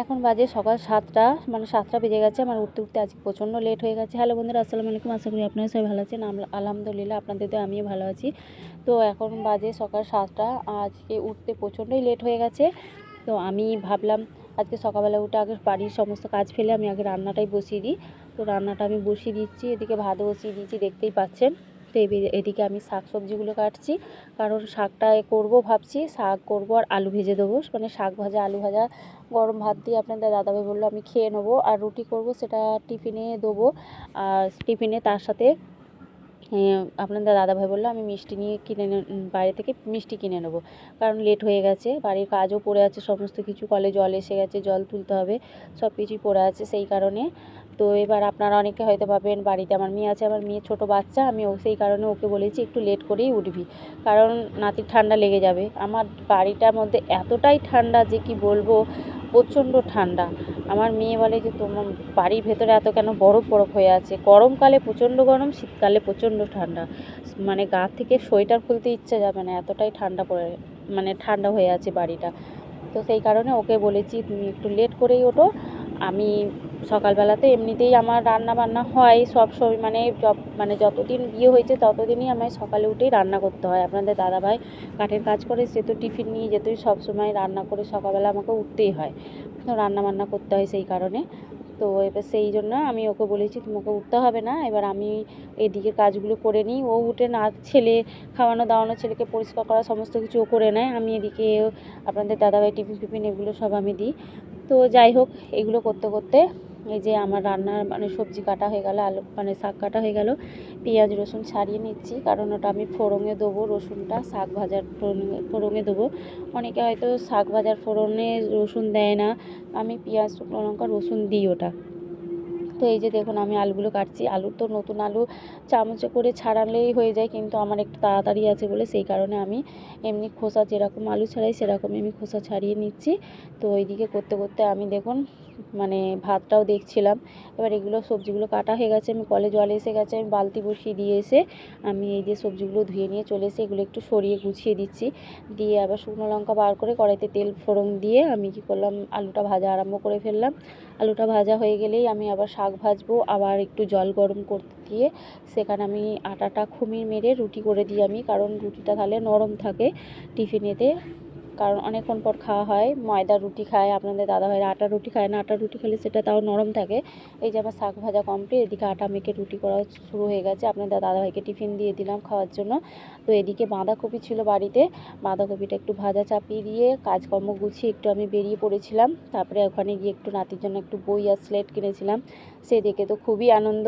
এখন বাজে সকাল সাতটা মানে সাতটা বেজে গেছে, আমার উঠতে উঠতে আজকে প্রচণ্ড লেট হয়ে গেছে। হ্যালো বন্ধুরা, আসসালামু আলাইকুম। আশা করি আপনারা সবাই ভালো আছেন। আলহামদুলিল্লাহ, আপনাদের তো আমিও ভালো আছি। তো এখন বাজে সকাল সাতটা, আজকে উঠতে প্রচণ্ডই লেট হয়ে গেছে। তো আমি ভাবলাম, আজকে সকালবেলা উঠে আগে বাড়ির সমস্ত কাজ ফেলে আমি আগে রান্নাটাই বসিয়ে দিই। তো রান্নাটা আমি বসিয়ে দিচ্ছি, এদিকে ভাত বসিয়ে দিচ্ছি দেখতেই পাচ্ছেন। তো এদিকে আমি শাক সবজিগুলো কাটছি। কারণ শাকটা করব ভাবছি, শাক করব আর আলু ভেজে দেবো। মানে শাক ভাজা, আলু ভাজা, গরম ভাত দিয়ে আপনাদের দাদাভাই বলল আমি খেয়ে নেব। আর রুটি করব সেটা টিফিনে দেবো। আর টিফিনে তার সাথে আপনাদের দাদাভাই বলল, আমি মিষ্টি নিয়ে কিনে বাইরে থেকে মিষ্টি কিনে নেব। কারণ লেট হয়ে গেছে, বাড়ির কাজও পড়ে আছে, সমস্ত কিছু কলে জল এসে গেছে, জল তুলতে হবে, সব কিছুই পড়ে আছে সেই কারণে। তো এবার আপনারা অনেকে হয়তো ভাবেন, বাড়িতে আমার মেয়ে আছে, আমার মেয়ে ছোটো বাচ্চা, আমি ও, সেই কারণে ওকে বলেছি একটু লেট করেই উঠবি। কারণ নাতির ঠান্ডা লেগে যাবে। আমার বাড়িটার মধ্যে এতটাই ঠান্ডা যে কি বলব প্রচণ্ড ঠান্ডা। আমার মেয়ে বলে যে, তোমার বাড়ির ভেতরে এত কেন বরফ বরফ হয়ে আছে? গরমকালে প্রচণ্ড গরম, শীতকালে প্রচণ্ড ঠান্ডা। মানে গা থেকে সোয়েটার খুলতে ইচ্ছা যাবে না, এতটাই ঠান্ডা পড়ে মানে ঠান্ডা হয়ে আছে বাড়িটা। তো সেই কারণে ওকে বলেছি, তুমি একটু লেট করেই ওঠো আমি সকালবেলাতে এমনিতেই আমার রান্না বান্না হয়, সব সময় মানে মানে যতদিন বিয়ে হয়েছে ততদিনই আমায় সকালে উঠেই রান্না করতে হয়। আপনাদের দাদাভাই কাঠের কাজ করে, সে তো টিফিন নিয়ে যেতই সব সময় রান্না করে সকালবেলা আমাকে উঠতেই হয়। তো রান্না বান্না করতে হয় সেই কারণে। তো এবার সেই জন্য আমি ওকে বলেছি, তোমাকে উঠতে হবে না, এবার আমি এদিকে কাজগুলো করে নিই। ও উঠে না, ছেলে খাওয়ানো দাওয়ানো, ছেলেকে পরিষ্কার করা, সমস্ত কিছু ও করে নেয়। আমি এদিকে আপনাদের দাদাভাই টিফিন ফিফিন এগুলো সব আমি দিই। তো যাই হোক, এগুলো করতে করতে এই যে আমার রান্নার মানে সবজি কাটা হয়ে গেল, আলু মানে শাক কাটা হয়ে গেল, পেঁয়াজ, রসুন ছাড়িয়ে নিচ্ছি। কারণ ওটা আমি ফোড়নে দেবো, রসুনটা শাক ভাজার ফোড়নে দেবো। অনেকে হয়তো শাক ভাজার ফোড়নে রসুন দেয় না। আমি পেঁয়াজ, শুকনো লঙ্কা, রসুন দিই ওটা। তো এই যে দেখুন, আমি আলুগুলো কাটছি। আলুর তো নতুন আলু চামচে করে ছাড়ালেই হয়ে যায়, কিন্তু আমার একটু তাড়াতাড়ি আছে বলে সেই কারণে আমি এমনি খোসা যেরকম আলু ছাড়াই, সেরকমই আমি খোসা ছাড়িয়ে নিচ্ছি। তো ওইদিকে করতে করতে আমি দেখুন মানে ভাতটাও দেখছিলাম। এবার এগুলো সবজিগুলো কাটা হয়ে গেছে, আমি কলে জল এসে গেছে, আমি বালতি বসিয়ে দিয়ে এসে আমি এই যে সবজিগুলো ধুয়ে নিয়ে চলে এসে এগুলো একটু সরিয়ে গুছিয়ে দিচ্ছি। দিয়ে আবার শুকনো লঙ্কা বার করে কড়াইতে তেল ফোড়ন দিয়ে আমি কি করলাম, আলুটা ভাজা আরম্ভ করে ফেললাম। আলুটা ভাজা হয়ে গেলেই আমি আবার ভাজবো, আবার একটু জল গরম করতে দিয়ে সেখানে আমি আটাটা খুমির মেরে রুটি করে দিই আমি, কারণ রুটিটা তাহলে নরম থাকে টিফিনেতে। কারণ অনেকক্ষণ পর খাওয়া হয়, ময়দা রুটি খায়, আপনাদের দাদা দাদাভাইরা আটা রুটি খায় না, আটা রুটি খেলে সেটা তাও নরম থাকে। এই যে আমার শাক ভাজা কমপ্লিট এদিকে আটা মেখে রুটি করা শুরু হয়ে গেছে, আপনাদের দাদাভাইকে টিফিন দিয়ে দিলাম খাওয়ার জন্য। তো এদিকে বাঁধাকপি ছিল বাড়িতে, বাঁধাকপিটা একটু ভাজা চাপিয়ে দিয়ে কাজকর্ম গুছিয়ে একটু আমি বেরিয়ে পড়েছিলাম। তারপরে ওখানে গিয়ে একটু নাতির জন্য একটু বই আর স্লেট কিনেছিলাম। সে দেখে তো খুবই আনন্দ।